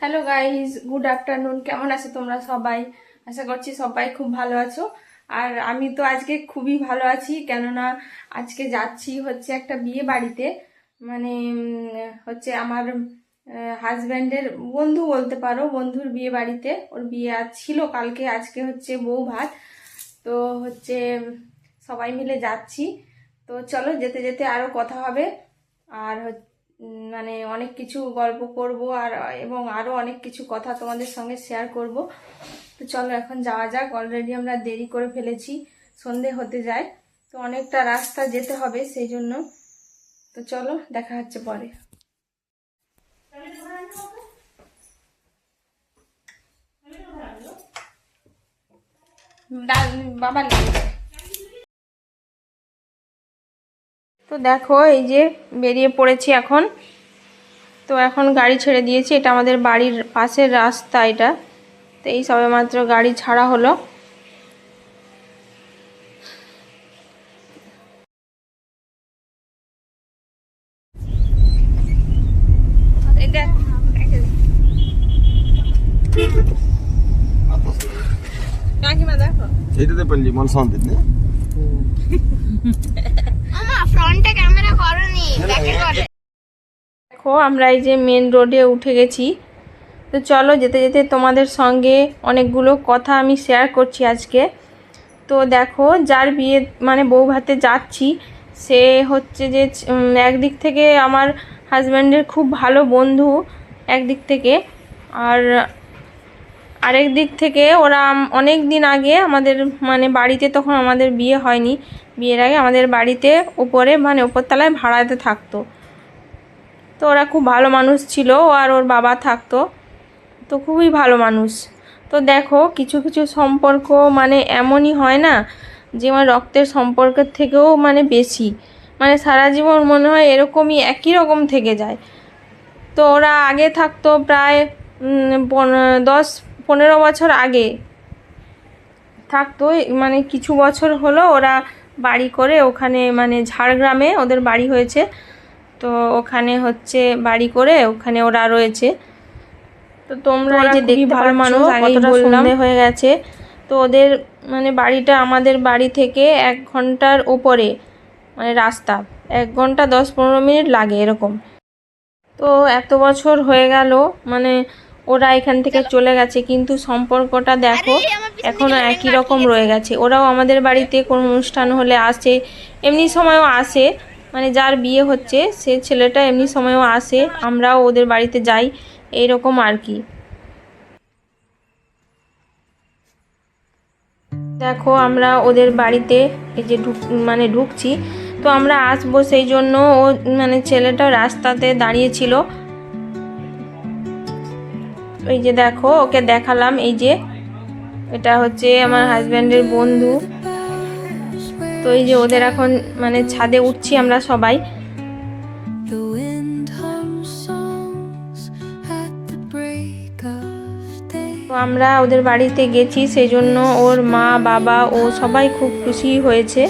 Hello guys good afternoon কেমন আছো তোমরা সবাই? আশা করছি সবাই খুব ভালো আছো। আর আমি তো আজকে খুবই ভালো আছি, কেননা আজকে যাচ্ছি হচ্ছে একটা বিয়ে বাড়িতে। মানে হচ্ছে আমার হাজব্যান্ডের বন্ধু বলতে পারো, বন্ধুর বিয়ে বাড়িতে। ওর বিয়ে ছিল, কালকে আজকে হচ্ছে বউ ভাত। তো হচ্ছে, সবাই মিলে যাচ্ছি। তো চলো, যেতে যেতে আরও কথা হবে। আর হচ্ছে মানে অনেক কিছু গল্প করব আর, এবং আরও অনেক কিছু কথা তোমাদের সঙ্গে শেয়ার করব। তো চলো এখন যাওয়া যাক অলরেডি আমরা দেরি করে ফেলেছি, সন্ধে হতে যায়, তো অনেকটা রাস্তা যেতে হবে সেই জন্য। তো চলো, দেখা হচ্ছে পরে। বাবা নিয়ে তো দেখো এই যে বেরিয়ে পড়েছি এখন। তো এখন গাড়ি ছেড়ে দিয়েছি এটা আমাদের বাড়ির পাশের রাস্তা এটা। তো এই সবে মাত্র গাড়ি ছাড়া হলো। এইটাতে পারলি মনসন্দিত না? আমা ফ্রন্টে ক্যামেরা করনি ব্যাকে করে। দেখো আমরা এই যে মেন রোডে উঠে গেছি। তো চলো যেতে যেতে তোমাদের সঙ্গে অনেকগুলো কথা আমি শেয়ার করছি আজকে। তো দেখো যার বিয়ে মানে বউ ভাতে যাচ্ছি সে হচ্ছে যে একদিক থেকে আমার হাজব্যান্ডের খুব ভালো বন্ধু একদিক থেকে। আর আরেক দিক থেকে ওরা অনেক দিন আগে আমাদের মানে বাড়িতে তখন আমাদের বিয়ে হয়নি। বিয়ের আগে আমাদের বাড়িতে উপরে মানে উপরতলায় ভাড়াতে থাকতো। তো ওরা খুব ভালো মানুষ ছিল আর ওর বাবা থাকতো। তো খুবই ভালো মানুষ। তো দেখো, কিছু কিছু সম্পর্ক মানে এমনই হয় না যে আমার রক্তের সম্পর্কের থেকেও মানে বেশি। মানে সারা জীবন মনে হয় এরকমই, একই রকম থেকে যায়। তো ওরা আগে থাকতো প্রায় দশ পনেরো বছর আগে। থাকতো মানে কিছু বছর হলো ওরা বাড়ি করে ওখানে মানে ঝাড়গ্রামে ওদের বাড়ি হয়েছে। তো ওখানে হচ্ছে বাড়ি করে ওখানে ওরা রয়েছে। তো তোমরা যে দেখতে ভালো মানুষ কতটা সন্ধে হয়ে গেছে। তো ওদের মানে বাড়িটা আমাদের বাড়ি থেকে এক ঘণ্টার ওপরে মানে রাস্তা। এক ঘণ্টা দশ পনেরো মিনিট লাগে এরকম। তো এত বছর হয়ে গেল মানে ওরা এখান থেকে চলে। গেছে কিন্তু সম্পর্কটা দেখো এখনও একই রকম রয়ে গেছে। ওরাও আমাদের বাড়িতে কোনো অনুষ্ঠান হলে আসে এমনি সময়ও আসে মানে যার বিয়ে হচ্ছে সে ছেলেটা এমনি সময়ও আসে আমরাও ওদের বাড়িতে যাই এইরকম আর কি। দেখো আমরা ওদের বাড়িতে এই যে ঢুক মানে ঢুকছি তো আমরা আসব সেই জন্য ও মানে ছেলেটা রাস্তাতে দাঁড়িয়েছিল এই যে দেখো, ওকে দেখালাম, এই যে এটা হচ্ছে আমার হাজব্যান্ডের বন্ধু তো এই যে ওদের এখন মানে ছাদে উঠছি আমরা সবাই. তো আমরা ওদের বাড়িতে গেছি সেই জন্য ওর মা, বাবা ও সবাই খুব খুশি হয়েছে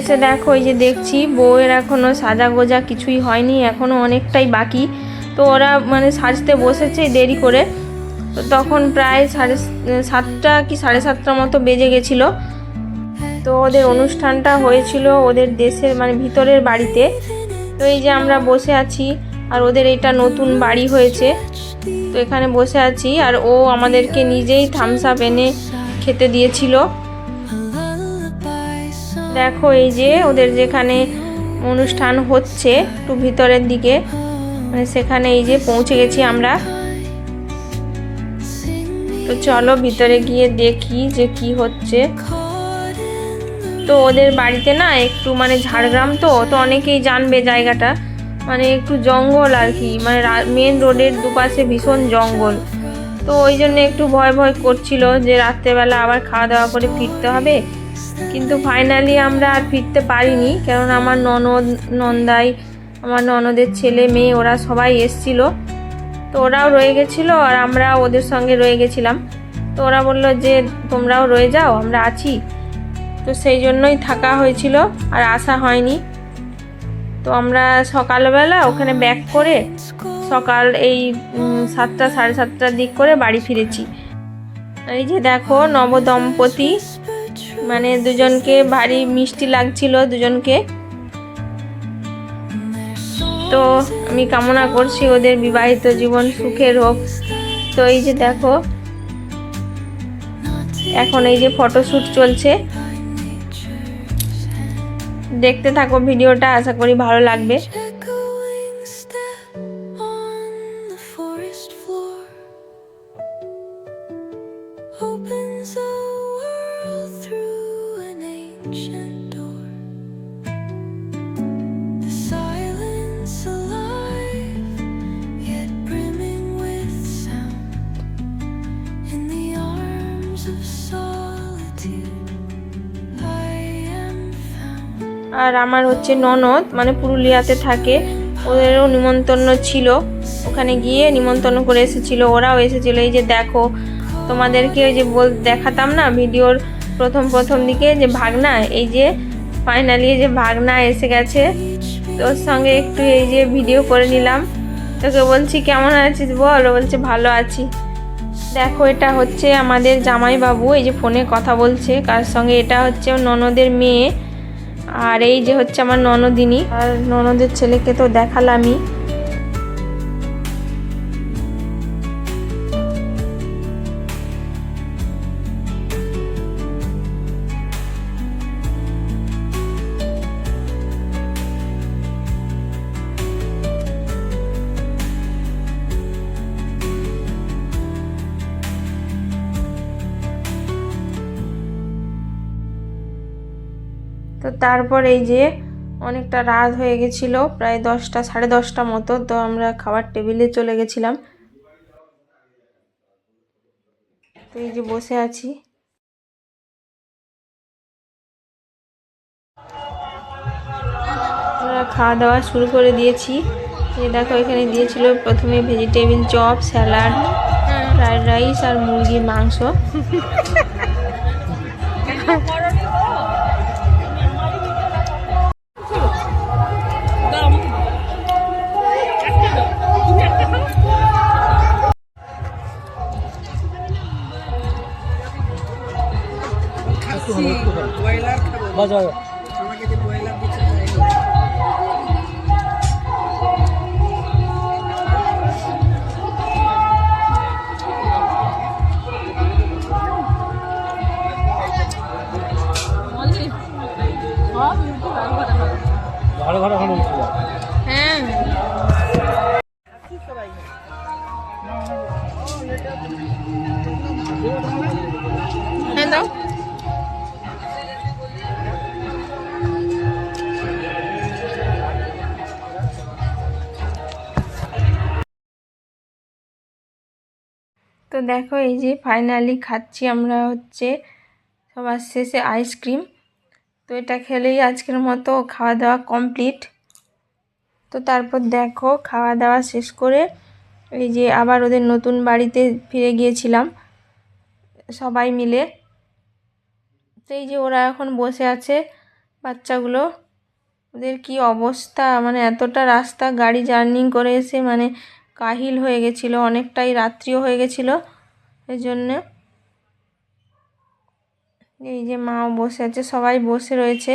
এসে দেখো, এই যে দেখছি, বউয়ের এখনও সাজা গোজা কিছুই হয়নি এখনও অনেকটাই বাকি। তো ওরা মানে সাজতে বসেছে দেরি করে। তো তখন প্রায় সাড়ে সাতটা কি সাড়ে সাতটার মতো বেজে গেছিল। তো ওদের অনুষ্ঠানটা হয়েছিল ওদের দেশের মানে ভিতরের বাড়িতে। তো এই যে আমরা বসে আছি, আর ওদের এটা নতুন বাড়ি হয়েছে। তো এখানে বসে আছি, আর ও আমাদেরকে নিজেই থামস আপ এনে খেতে দিয়েছিল. দেখো এই যে ওদের যেখানে অনুষ্ঠান হচ্ছে একটু ভিতরের দিকে মানে সেখানে এই যে পৌঁছে গেছি আমরা। তো চলো ভিতরে গিয়ে দেখি যে কি হচ্ছে। তো ওদের বাড়িতে না একটু মানে ঝাড়গ্রাম তো তো অনেকেই জানবে জায়গাটা। মানে একটু জঙ্গল আর কি মানে মেন রোডের দুপাশে ভীষণ জঙ্গল। তো ওই জন্য একটু ভয় ভয় করছিল যে রাত্রেবেলা আবার খাওয়া দাওয়া করে ফিরতে হবে। কিন্তু ফাইনালি আমরা আর ফিরতে পারিনি কারণ আমার ননদ, নন্দাই, আমার ননদের ছেলে, মেয়ে, ওরা সবাই এসছিল। তো ওরাও রয়ে গেছিল আর আমরা ওদের সঙ্গে রয়ে গেছিলাম। তো ওরা বলল যে, তোমরাও রয়ে যাও, আমরা আছি। তো সেই জন্যই থাকা হয়েছিল আর আসা হয়নি। তো আমরা সকালবেলা ওখানে ব্যাক করে সকাল এই সাতটা, সাড়ে সাতটার দিক করে বাড়ি ফিরেছি। এই যে দেখো নবদম্পতি। মানে দুজনকে ভারী মিষ্টি লাগছিল, দুজনকে। তো আমি কামনা করছি ওদের বিবাহিত জীবন সুখের হোক। তো এই যে দেখো, এখন এই যে ফটোশ্যুট চলছে। দেখতে থাকো ভিডিওটা, আশা করি ভালো লাগবে। আর আমার হচ্ছে ননদ মানে পুরুলিয়াতে থাকে। ওদেরও নিমন্ত্রণ ছিল। ওখানে গিয়ে নিমন্ত্রণ করে এসেছিল। ওরাও এসেছিল। এই যে দেখো, তোমাদেরকে ওই যে বল দেখাতাম না? ভিডিওর প্রথম প্রথম দিকে যে ভাগনা, এই যে ফাইনালি যে ভাগনা এসে গেছে। তোর সঙ্গে একটু এই যে ভিডিও করে নিলাম। তোকে বলছি, কেমন আছিস বল? ও বলছে, ভালো আছি। দেখো, এটা হচ্ছে আমাদের জামাইবাবু, এই যে ফোনে কথা বলছে। কার সঙ্গে? এটা হচ্ছে ননদের মেয়ে। আর এই যে হচ্ছে আমার ননদিনী। আর ননদের ছেলেকে তো দেখালামই। তো তারপর এই যে অনেকটা রাত হয়ে গেছিল, প্রায় দশটা, সাড়ে দশটা মতো, তো আমরা খাবার টেবিলে চলে গেছিলাম। তো এই যে বসে আছি। আমরা খাওয়া দাওয়া শুরু করে দিয়েছি। এই দেখো, এখানে দিয়েছিল প্রথমে vegetable chop salad fried rice আর মুরগির মাংস। হ্যাঁ তো দেখো, এই যে ফাইনালি খাচ্ছি আমরা হচ্ছে সবার শেষে আইসক্রিম তো এটা খেলেই আজকের মতো খাওয়া দাওয়া কমপ্লিট তো তারপর দেখো খাওয়া দাওয়া শেষ করে এই যে আবার ওদের নতুন বাড়িতে ফিরে গিয়েছিলাম সবাই মিলে। তো এই যে ওরা এখন বসে আছে বাচ্চাগুলো। ওদের কি অবস্থা? মানে এতটা রাস্তা গাড়ি জার্নি করে এসে মানে কাহিল হয়ে গেছিল, অনেকটাই রাত্রিও হয়ে গেছিল। এই জন্যে এই যে মাও বসে আছে, সবাই বসে রয়েছে।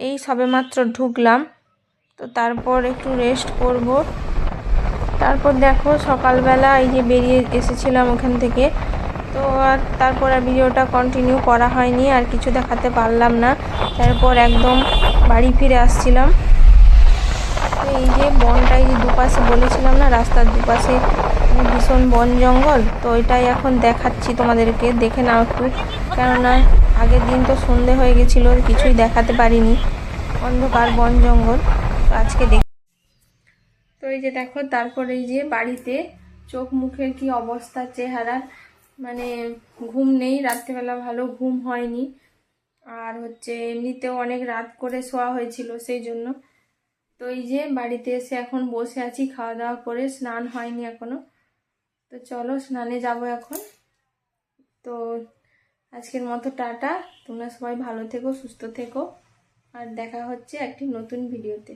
এই সবেমাত্র ঢুকলাম। তো তারপর একটু রেস্ট করব। তারপর দেখো সকালবেলা এই যে বেরিয়ে এসেছিলাম ওখান থেকে। তো আর তারপর আর ভিডিওটা কন্টিনিউ করা হয়নি, আর কিছু দেখাতে পারলাম না। তারপর একদম বাড়ি ফিরে আসছিলাম। এই যে বনটা এই যে দুপাশে বলেছিলাম না, রাস্তার দুপাশে ভীষণ বন জঙ্গল, তো এটাই এখন দেখাচ্ছি তোমাদেরকে, দেখে নাও একটু। কেননা আগের দিন তো সন্ধে হয়ে গেছিল, কিছুই দেখাতে পারিনি। অন্ধকার বন জঙ্গল আজকে দেখ তো এই যে দেখো, তারপর এই যে বাড়িতে চোখ মুখের কি অবস্থা চেহারার মানে ঘুম নেই, রাত্রেবেলা ভালো ঘুম হয়নি। আর হচ্ছে এমনিতেও অনেক রাত করে শোয়া হয়েছিল, সেই জন্য তো এই যে বাড়িতে এসে এখন বসে আছি, খাওয়া দাওয়া করে, স্নান হয়নি এখনও। তো চলো স্নানে যাব এখন। তো আজকের মতো টাটা। তোমরা সবাই ভালো থেকো, সুস্থ থেকো। আর দেখা হচ্ছে একটি নতুন ভিডিওতে।